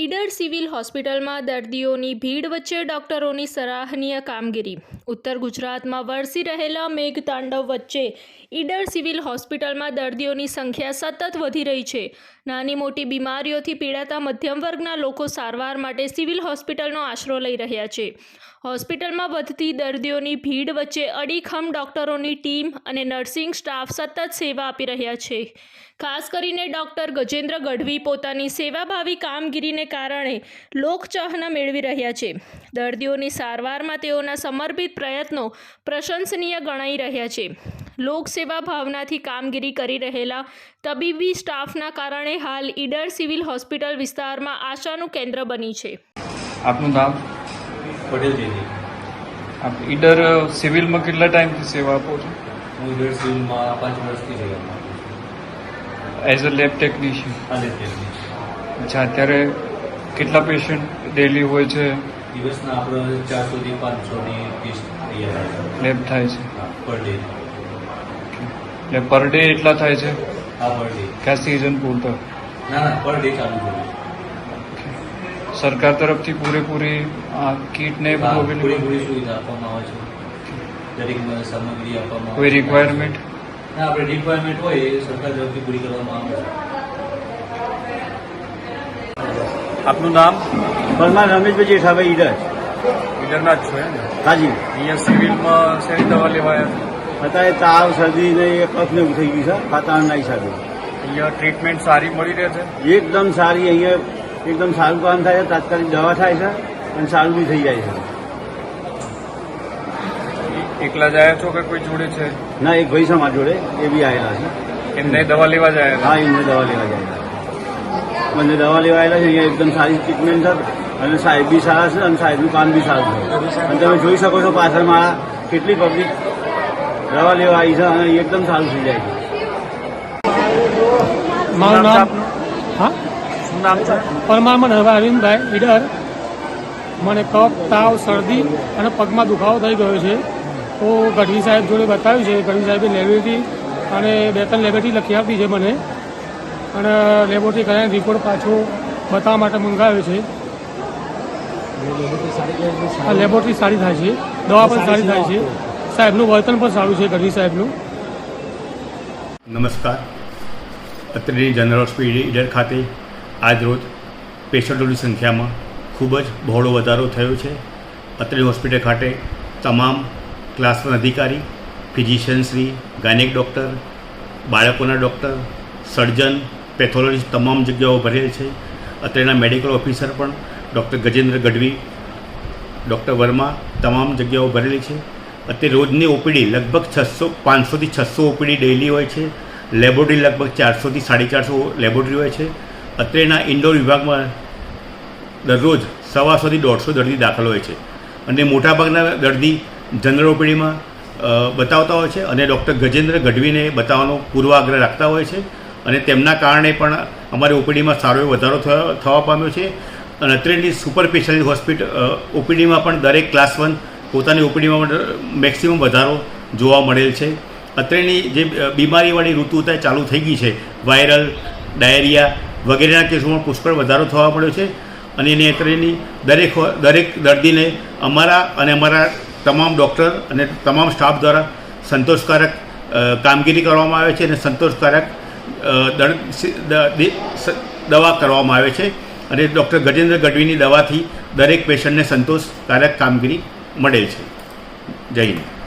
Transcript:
Idar civil હોસ્પિટલમાં દર્દીઓની ભીડ વચ્ચે ડોક્ટરોની સરાહનીય કામગીરી. ઉત્તર ગુજરાતમાં વરસી રહેલા મેઘતાંડવ વચ્ચે ઈડર સિવિલ હોસ્પિટલમાં દર્દીઓની સંખ્યા સતત વધી રહી છે. નાની મોટી બીમારીઓથી પીડાતા મધ્યમ વર્ગના લોકો સારવાર માટે સિવિલ હોસ્પિટલનો આશરો લઈ રહ્યા છે. હોસ્પિટલમાં વધતી દર્દીઓની ભીડ વચ્ચે અડીખમ ડોક્ટરોની ટીમ અને નર્સિંગ સ્ટાફ સતત સેવા આપી રહ્યા છે. ખાસ કરીને ડૉક્ટર ગજેન્દ્ર ગઢવી પોતાની સેવાભાવી કામગીરીને કારણે લોકચાહના મેળવી રહ્યા છે. દર્દીઓની સારવારમાં તેઓના સમર્પિત પ્રયત્નો પ્રશંસનીય ગણાઈ રહ્યા છે. લોકસેવા ભાવનાથી કામગીરી કરી રહેલા તબીબી સ્ટાફના કારણે હાલ ઈડર સિવિલ હોસ્પિટલ વિસ્તારમાં આશાનું કેન્દ્ર બની છે. આપનું નામ? પટેલ જયદીપ આપ ઈડર સિવિલમાં કેટલા ટાઈમથી સેવા આપો છો? હું ઈડર સિવિલમાં પાંચ વર્ષથી સેવા આપું એઝ અ લેબ ટેકનિશિયન અચ્છા અત્યારે કેટલા પેશન્ટ ડેલી હોય છે? દિવસના આપણે ચારસોથી પાંચસોની ટેસ્ટ તૈયાર થાય લેબ થાય છે? પર ડે એટલે પર ડે એટલા થાય છે? હા પર ડે ક્યાં સિઝન પૂરતો? ના ના પર ડે ચાલુ છે સરકાર તરફથી પૂરેપૂરી આ કીટ ને પૂરેપૂરી સુવિધા આપવામાં આવે છે. દરેક સામગ્રી આપવામાં કોઈ રિક્વાયરમેન્ટ ના આપણે રિક્વાયરમેન્ટ હોય એ સરકાર તરફથી પૂરી કરવામાં આવે છે. આપનું નામ? પરમાર રમેશભાઈ જેઠાભાઈ ઈડર. ઈડરના જ છો હાજી. અહીંયા સિવિલમાં શેની દવા લેવાયા? અત્યારે તાવ શરદી ને એ કફ ને થઈ ગયું છે વાતાવરણના હિસાબે અહીંયા ટ્રીટમેન્ટ સારી મળી રહે છે? એકદમ સારી અહીંયા એકદમ સારું કામ થાય છે તાત્કાલિક દવા થાય છે અને સારું બી થઈ જાય છે. એકલા જાય છો કે કોઈ જોડે છે? ના એક ભાઈ સમાજ જોડે એ બી આવેલા છે. એમને દવા લેવા જાય હા એમને દવા લેવા જાય મને દવા લેવા આવેલા છે અહીંયા એકદમ સારી ટ્રીટમેન્ટ છે અને સાહેબ બી સારા છે અને સાહેબનું કામ બી સારું છે. અને તમે જોઈ શકો છો પાછળ મારા કેટલી પબ્લિક દવા લેવા આવી છે અને એકદમ સારું થઈ જાય છે. મારું નામ? હા? શું નામ છે? હવે અરવિંદભાઈ ઈડર. મને કફ તાવ શરદી અને પગમાં દુખાવો થઈ ગયો છે. તો ગઢવી સાહેબ જોડે બતાવ્યું છે. ગઢવી સાહેબે લેબોરેટરી અને બે ત્રણ લેબોરેટરી લખી આપી છે મને. અને લેબોરેટરી કરાવીને રિપોર્ટ પાછો બતાવવા માટે મંગાવ્યો છે. આ લેબોરેટરી સારી થાય છે. દવા પણ સારી થાય છે. સાહેબનું વર્તન પણ સારું છે ગઢવી સાહેબનું. નમસ્કાર. અત્રેની જનરલ હોસ્પિટલ ઈડર ખાતે આજરોજ પેશન્ટોની સંખ્યામાં ખૂબ જ બહોળો વધારો થયો છે. અત્રે હોસ્પિટલ ખાતે તમામ ક્લાસના અધિકારી ફિઝિશિયનશ્રી ગાયનેક ડૉક્ટર, બાળકોના ડૉક્ટર, સર્જન પેથોલોજીસ્ટ તમામ જગ્યાઓ ભરેલ છે. અત્રેના મેડિકલ ઓફિસર પણ ડૉક્ટર ગજેન્દ્ર ગઢવી, ડૉક્ટર વર્મા તમામ જગ્યાઓ ભરેલી છે. અત્યારે રોજની ઓપીડી લગભગ છસો, પાંચસોથી છસો ઓપીડી ડેલી હોય છે. લેબોરેટરી લગભગ ચારસોથી સાડી ચારસો લેબોરેટરી હોય છે. અત્રેના ઇન્ડોર વિભાગમાં દરરોજ સવાસોથી દોઢસો દર્દી દાખલ હોય છે. અને મોટાભાગના દર્દી જનરલ ઓપીડીમાં બતાવતા હોય છે અને ડૉક્ટર ગજેન્દ્ર ગઢવીને બતાવવાનો પૂર્વાગ્રહ રાખતા હોય છે. અને તેમના કારણે પણ અમારી ઓપીડીમાં સારો એવો વધારો થવા પામ્યો છે. અને અત્રેની સુપર સ્પેશિયાલિટી હોસ્પિટલ ઓપીડીમાં પણ દરેક ક્લાસ વન પોતાની ઓપીડીમાં મેક્સિમમ વધારો જોવા મળેલ છે. અત્રેની જે બીમારીવાળી ઋતુ ચાલુ થઈ ગઈ છે. વાયરલ, ડાયરિયા વગેરેના કેસોમાં પુષ્કળ વધારો થવા મળ્યો છે અને એની અત્રેની દરેક દરેક દર્દીને અમારા અને અમારા તમામ ડૉક્ટર અને તમામ સ્ટાફ દ્વારા સંતોષકારક કામગીરી કરવામાં આવે છે અને સંતોષકારક દવા કરવામાં આવે છે અને ડૉક્ટર ગજેન્દ્ર ગઢવીની દવાથી દરેક પેશન્ટને સંતોષકારક કામગીરી મળે છે. જય હિન્દ.